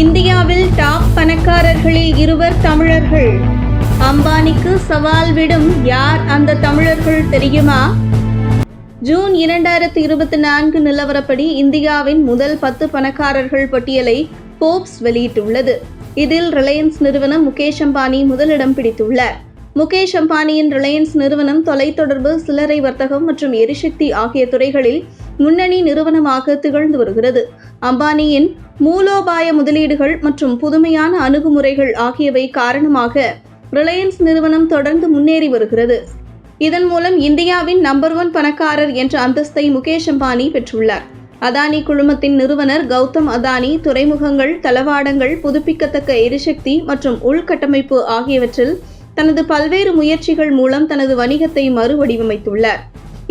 இந்தியாவில் டாப் பணக்காரர்களில் இருவர் தமிழர்கள். அம்பானிக்கு சவால் விடும் யார் அந்த தமிழர்கள் தெரியுமா? ஜூன் இரண்டாயிரத்தி இருபத்தி நான்கு நிலவரப்படி இந்தியாவின் முதல் பத்து பணக்காரர்கள் பட்டியலை போப்ஸ் வெளியிட்டுள்ளது. இதில் ரிலையன்ஸ் நிறுவனம் முகேஷ் அம்பானி முதலிடம் பிடித்துள்ளார். முகேஷ் அம்பானியின் ரிலையன்ஸ் நிறுவனம் தொலைத்தொடர்பு சில்லறை வர்த்தகம் மற்றும் எரிசக்தி ஆகிய துறைகளில் முன்னணி நிறுவனமாக திகழ்ந்து வருகிறது. அம்பானியின் மூலோபாய முதலீடுகள் மற்றும் புதுமையான அணுகுமுறைகள் ஆகியவை காரணமாக ரிலையன்ஸ் நிறுவனம் தொடர்ந்து முன்னேறி வருகிறது. இதன் மூலம் இந்தியாவின் நம்பர் ஒன் பணக்காரர் என்ற அந்தஸ்தை முகேஷ் அம்பானி பெற்றுள்ளார். அதானி குழுமத்தின் நிறுவனர் கௌதம் அதானி துறைமுகங்கள் தளவாடங்கள் புதுப்பிக்கத்தக்க எரிசக்தி மற்றும் உள்கட்டமைப்பு ஆகியவற்றில் தனது பல்வேறு முயற்சிகள் மூலம் தனது வணிகத்தை மறுவடிவமைத்துள்ளார்.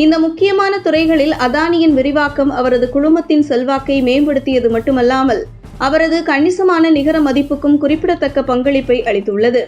இந்த முக்கியமான துறைகளில் அதானியின் விரிவாக்கம் அவரது குழுமத்தின் செல்வாக்கை மேம்படுத்தியது மட்டுமல்லாமல் அவரது கணிசமான நிகர மதிப்புக்கும் குறிப்பிடத்தக்க பங்களிப்பை அளித்துள்ளது.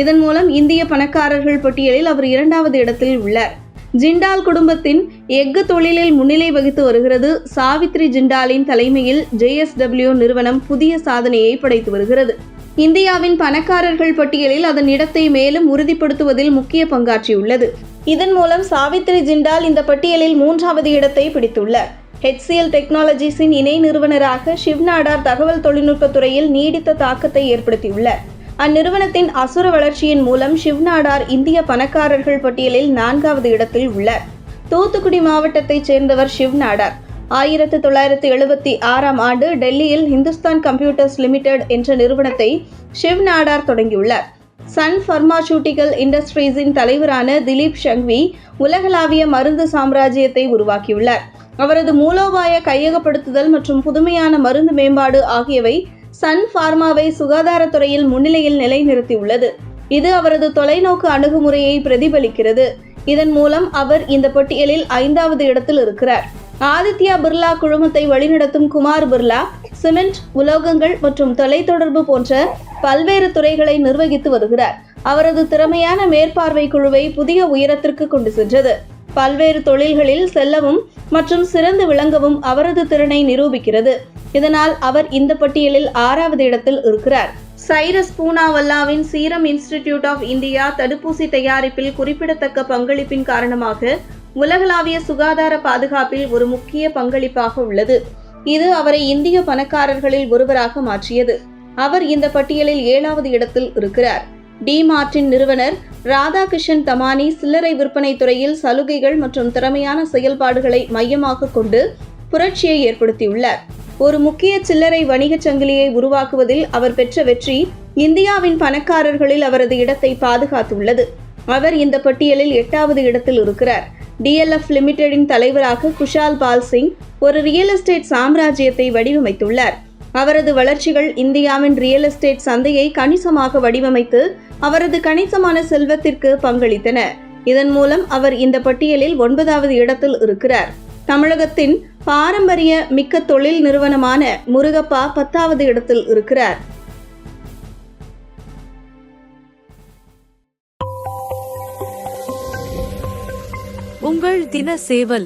இதன் மூலம் இந்திய பணக்காரர்கள் பட்டியலில் அவர் இரண்டாவது இடத்தில் உள்ளார். ஜிண்டால் குடும்பத்தின் எஃகு தொழிலில் முன்னிலை வகித்து வருகிறது. சாவித்ரி ஜிண்டாலின் தலைமையில் ஜேஎஸ்டபிள்யூ நிறுவனம் புதிய சாதனையை படைத்து வருகிறது. இந்தியாவின் பணக்காரர்கள் பட்டியலில் அதன் இடத்தை மேலும் உறுதிப்படுத்துவதில் முக்கிய பங்காற்றியுள்ளது. இதன் மூலம் சாவித்ரி ஜிண்டால் இந்த பட்டியலில் மூன்றாவது இடத்தை பிடித்துள்ளார் ஹெச்சிஎல் டெக்னாலஜிஸின் இணை நிறுவனராக ஷிவ் நாடார் தகவல் தொழில்நுட்பத்துறையில் நீடித்த தாக்கத்தை ஏற்படுத்தியுள்ளார் அந்நிறுவனத்தின் அசுர வளர்ச்சியின் மூலம் ஷிவ் நாடார் இந்திய பணக்காரர்கள் பட்டியலில் நான்காவது இடத்தில் உள்ளார் தூத்துக்குடி மாவட்டத்தைச் சேர்ந்தவர் ஷிவ் நாடார் ஆயிரத்து தொள்ளாயிரத்து எழுபத்தி ஆறாம் ஆண்டு டெல்லியில் ஹிந்துஸ்தான் கம்ப்யூட்டர்ஸ் லிமிடெட் என்ற நிறுவனத்தை ஷிவ் நாடார் தொடங்கியுள்ளார். சன் பர்மாசூட்டிக்கல் இண்டஸ்ட்ரீஸின் தலைவரான திலீப் ஷங்வி உலகளாவிய மருந்து சாம்ராஜ்யத்தை உருவாக்கியுள்ளார். அவரது மூலோபாய கையகப்படுத்துதல் மற்றும் புதுமையான மருந்து மேம்பாடு ஆகியவை சன் ஃபார்மாவை சுகாதாரத்துறையில் முன்னிலையில் நிலைநிறுத்தியுள்ளது. இது அவரது தொலைநோக்கு அணுகுமுறையை பிரதிபலிக்கிறது. இதன் மூலம் அவர் இந்த பட்டியலில் ஐந்தாவது இடத்தில் இருக்கிறார். ஆதித்யா பிர்லா குழுமத்தை வழிநடத்தும் குமார் பிர்லா சிமெண்ட் உலோகங்கள் மற்றும் தொலைத்தொடர்பு போன்ற பல்வேறு துறைகளை நிர்வகித்து வருகிறார். அவரது திறமையான மேற்பார்வை குழுவை புதிய உயரத்திற்கு கொண்டு சென்றது. பல்வேறு தொழில்களில் செல்லவும் மற்றும் சிறந்து விளங்கவும் அவரது திறனை நிரூபிக்கிறது. இதனால் அவர் இந்த பட்டியலில் ஆறாவது இடத்தில் இருக்கிறார். சைரஸ் பூனாவல்லாவின் சீரம் இன்ஸ்டிடியூட் ஆஃப் இந்தியா தடுப்பூசி தயாரிப்பில் குறிப்பிடத்தக்க பங்களிப்பின் காரணமாக உலகளாவிய சுகாதார பாதுகாப்பில் ஒரு முக்கிய பங்களிப்பாக உள்ளது. இது அவரை இந்திய பணக்காரர்களில் ஒருவராக மாற்றியது. அவர் இந்த பட்டியலில் ஏழாவது இடத்தில் இருக்கிறார். டி மார்டின் நிறுவனர் ராதாகிருஷ்ணன் தமானி சில்லறை விற்பனை துறையில் சலுகைகள் மற்றும் திறமையான செயல்பாடுகளை மையமாக கொண்டு புரட்சியை ஏற்படுத்தியுள்ளார். ஒரு முக்கிய சில்லறை வணிகச் சங்கிலியை உருவாக்குவதில் அவர் பெற்ற வெற்றி இந்தியாவின் பணக்காரர்களில் அவரது இடத்தை பாதுகாத்துள்ளது. அவர் இந்த பட்டியலில் எட்டாவது இடத்தில் இருக்கிறார். டிஎல்எஃப் லிமிடெடின் தலைவராக குஷால் பால் சிங் ஒரு ரியல் எஸ்டேட் சாம்ராஜ்யத்தை வடிவமைத்துள்ளார். அவரது வளர்ச்சிகள் இந்தியாவின் ரியல் எஸ்டேட் சந்தையை கணிசமாக வடிவமைத்து அவரது கணிசமான செல்வத்திற்கு பங்களித்தன. இதன் மூலம் அவர் இந்த பட்டியலில் ஒன்பதாவது இடத்தில் இருக்கிறார். தமிழகத்தின் பாரம்பரிய மிக்க தொழில் நிறுவனமான முருகப்பா பத்தாவது இடத்தில் இருக்கிறார். உங்கள் தின சேவல்